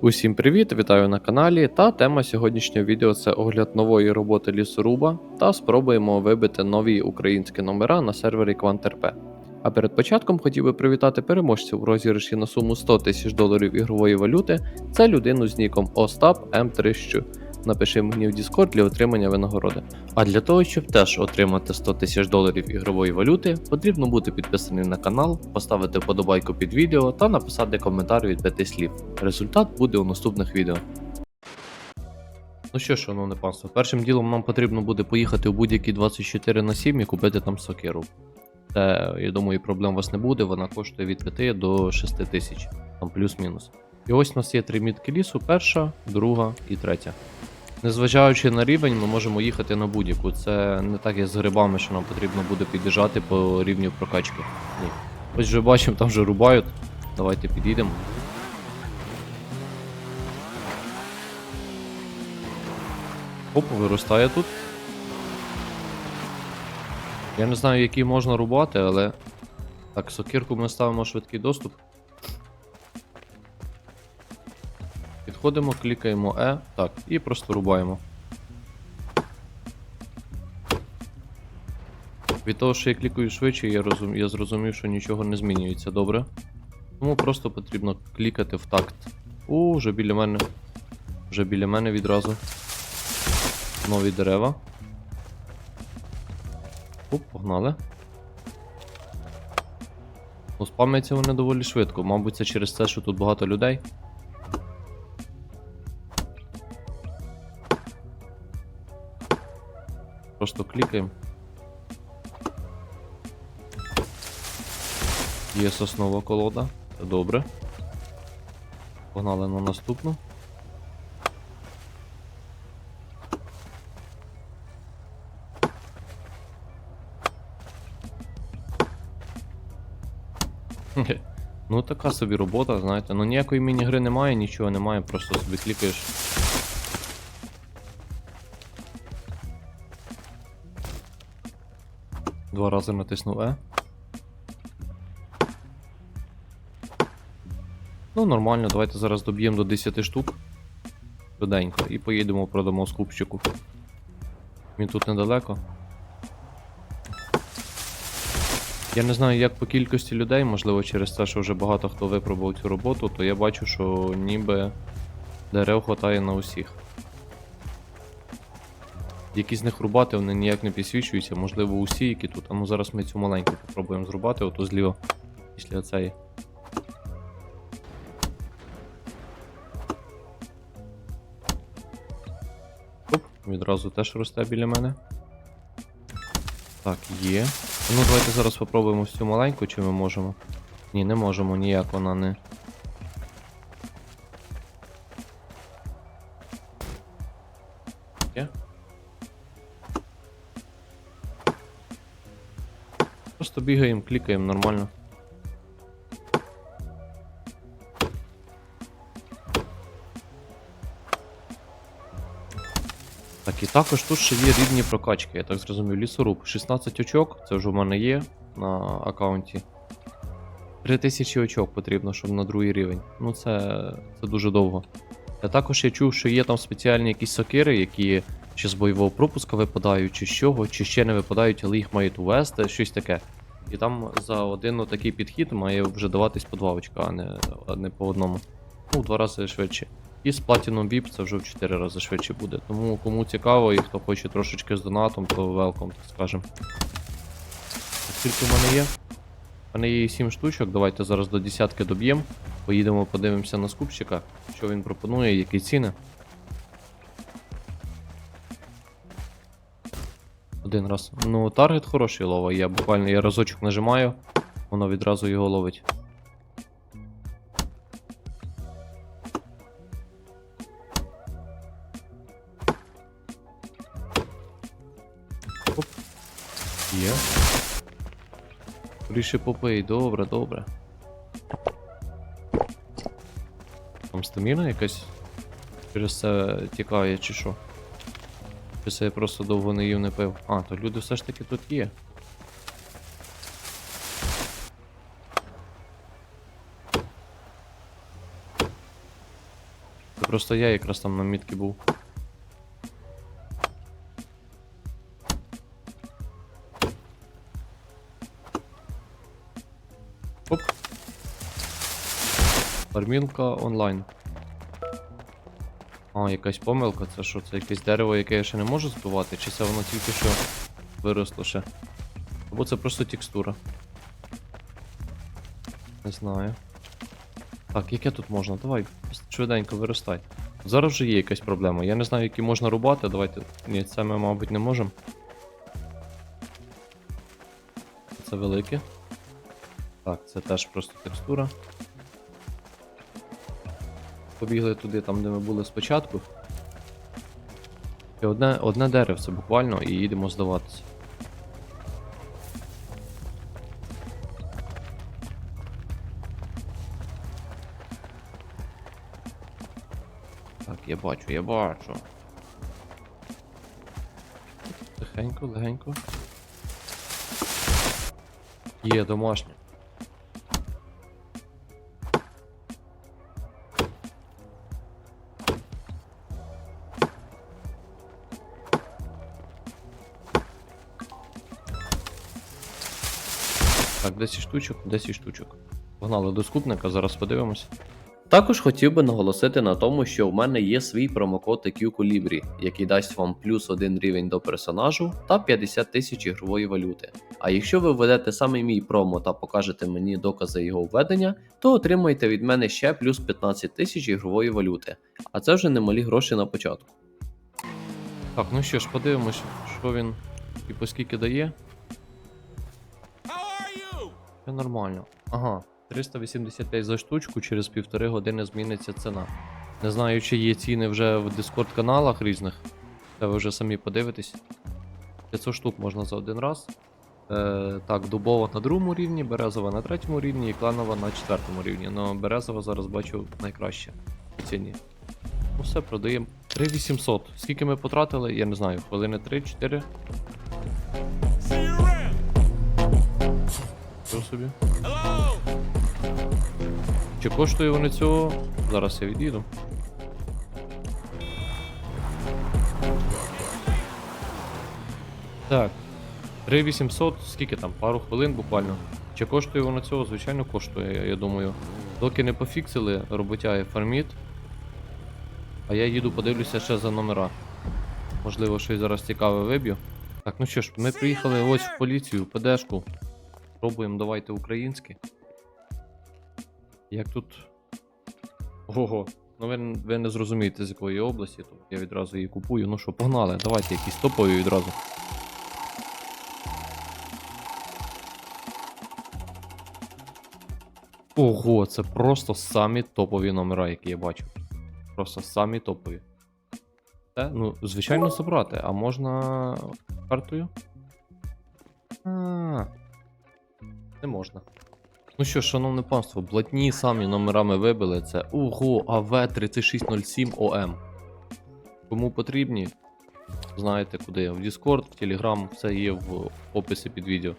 Усім привіт, вітаю на каналі. Та тема сьогоднішнього відео це огляд нової роботи лісоруба та спробуємо вибити нові українські номера на сервері QuantRP. А перед початком хотів би привітати переможців в розіграші на суму 100 тисяч доларів ігрової валюти. Це людину з ніком Остап М300. Напиши мені в Discord для отримання винагороди. А для того, щоб теж отримати 100 тисяч доларів ігрової валюти, потрібно бути підписаний на канал, поставити вподобайку під відео та написати коментар від 5 слів. Результат буде у наступних відео. Ну що, шановне панство, першим ділом нам потрібно буде поїхати у будь-який 24 на 7 і купити там сокиру. Це, я думаю, проблем у вас не буде, вона коштує від 5 до 6 тисяч, там плюс-мінус. І ось у нас є три мітки лісу: перша, друга і третя. Незважаючи на рівень, ми можемо їхати на будь-яку. Це не так як з грибами, що нам потрібно буде під'їжджати по рівню прокачки. Ні. Ось вже бачимо, там вже рубають. Давайте підійдемо. Оп, виростає тут. Я не знаю, які можна рубати, але. Так, сокирку ми ставимо швидкий доступ. Підходимо, клікаємо E, так, і просто рубаємо. Від того, що я клікаю швидше, я, розум... я зрозумів, що нічого не змінюється, добре. Тому просто потрібно клікати в такт. У, вже біля мене. Вже біля мене відразу. Нові дерева. Оп, погнали. Ну, вони доволі швидко. Мабуть, це через те, що тут багато людей. Просто клікаємо. Є соснова колода. Добре. Погнали на наступну. Ну така собі робота, знаєте. Ну ніякої міні-гри немає, нічого немає, просто собі клікаєш. Два рази натиснув E. Ну, нормально, давайте зараз доб'ємо до 10 штук. Швиденько. І поїдемо продамо скупщику. Він тут недалеко. Я не знаю, як по кількості людей, можливо, через те, що вже багато хто випробував цю роботу, то я бачу, що ніби дерев хватає на усіх. Які з них рубати, вони ніяк не підсвічуються, можливо, усі, які тут. А ну зараз ми цю маленьку попробуємо зрубати, ото зліва після цієї. Оп, відразу теж росте біля мене. Так, є. Ну, давайте зараз попробуємо цю маленьку, чи ми можемо. Ні, не можемо, ніяк вона не. Є? Просто бігаємо, клікаємо нормально. Так, і також тут ще є рівні прокачки, я так зрозумів. Лісоруб 16 очок, це вже в мене є на аккаунті. 3000 очок потрібно, щоб на другий рівень. Ну це, це дуже довго. Я також я чув, що є там спеціальні якісь сокири, які чи з бойового пропуска випадають, чи з чого, чи ще не випадають, але їх мають увести, щось таке. І там за один такий підхід має вже даватись по два очка, а не, а не по одному. Ну, в два рази швидше. І з Platinum VIP це вже в 4 рази швидше буде. Тому кому цікаво і хто хоче трошечки з донатом, то welcome, так скажем. Скільки в мене є? У мене є 7 штучок, давайте зараз до десятки доб'ємо. Поїдемо, подивимося на скупщика, що він пропонує, які ціни. Один раз. Ну, таргет хороший лова. Я буквально я разочок нажимаю, воно відразу його ловить. Є. Скоріше попий, добре, добре. Там стаміна якась через це тікає чи що? Чи це я просто довго не їв не пив? А, то люди все ж таки тут є. Це просто я якраз там на мітки був. Оп. Фармілка онлайн. А, якась помилка, це що, це якесь дерево, яке я ще не можу збивати, чи це воно тільки що виросло ще? Або це просто текстура. Не знаю. Так, яке тут можна? Давай, швиденько виростай. Зараз вже є якась проблема. Я не знаю, які можна рубати. Давайте. Ні, це ми, мабуть, не можемо. Це велике. Так, це теж просто текстура. Побігли туди, там, де ми були спочатку. І одне, одне деревце буквально і їдемо здаватися. Так, я бачу, я бачу. Тихенько, легенько. Є домашнє. 10 штучок, 10 штучок. Погнали до скупника, зараз подивимось. Також хотів би наголосити на тому, що в мене є свій промокод Colibri, який дасть вам плюс один рівень до персонажу та 50 тисяч ігрової валюти. А якщо ви введете саме мій промо та покажете мені докази його введення, то отримаєте від мене ще плюс 15 тисяч ігрової валюти. А це вже немалі гроші на початку. Так, ну що ж, подивимося, що він і по скільки дає. Все нормально. Ага, 385 за штучку, через півтори години зміниться ціна. Не знаю, чи є ціни вже в Discord каналах різних. Це ви вже самі подивитесь. 500 штук можна за один раз. Е, так, дубова на другому рівні, березова на третьому рівні і кланова на четвертому рівні. Ну, березова зараз бачу найкраще по ціні. Ну все, продаємо. 3800. Скільки ми потратили, я не знаю, хвилини 3-4. Собі? Чи коштує вони цього? Зараз я від'їду. Так. 3800, скільки там? Пару хвилин буквально. Чи коштує воно цього? Звичайно, коштує, я, думаю. Доки не пофіксили, роботяє фарміт. А я їду подивлюся ще за номера. Можливо, щось зараз цікаве виб'ю. Так, ну що ж, ми приїхали ось в поліцію, в ПДшку. Пробуємо, давайте українське. Як тут. Ого. Ну ви, ви не зрозумієте з якої області, то я відразу її купую. Ну що, погнали, давайте якісь топові відразу. Ого, це просто самі топові номера, які я бачив. Просто самі топові. Це, ну, звичайно, забрати, а можна картою? А, не можна. Ну що, шановне панство, блатні самі номерами вибили. Це Ого, АВ3607ОМ. Кому потрібні, знаєте куди. В Discord, в Telegram, все є в описі під відео.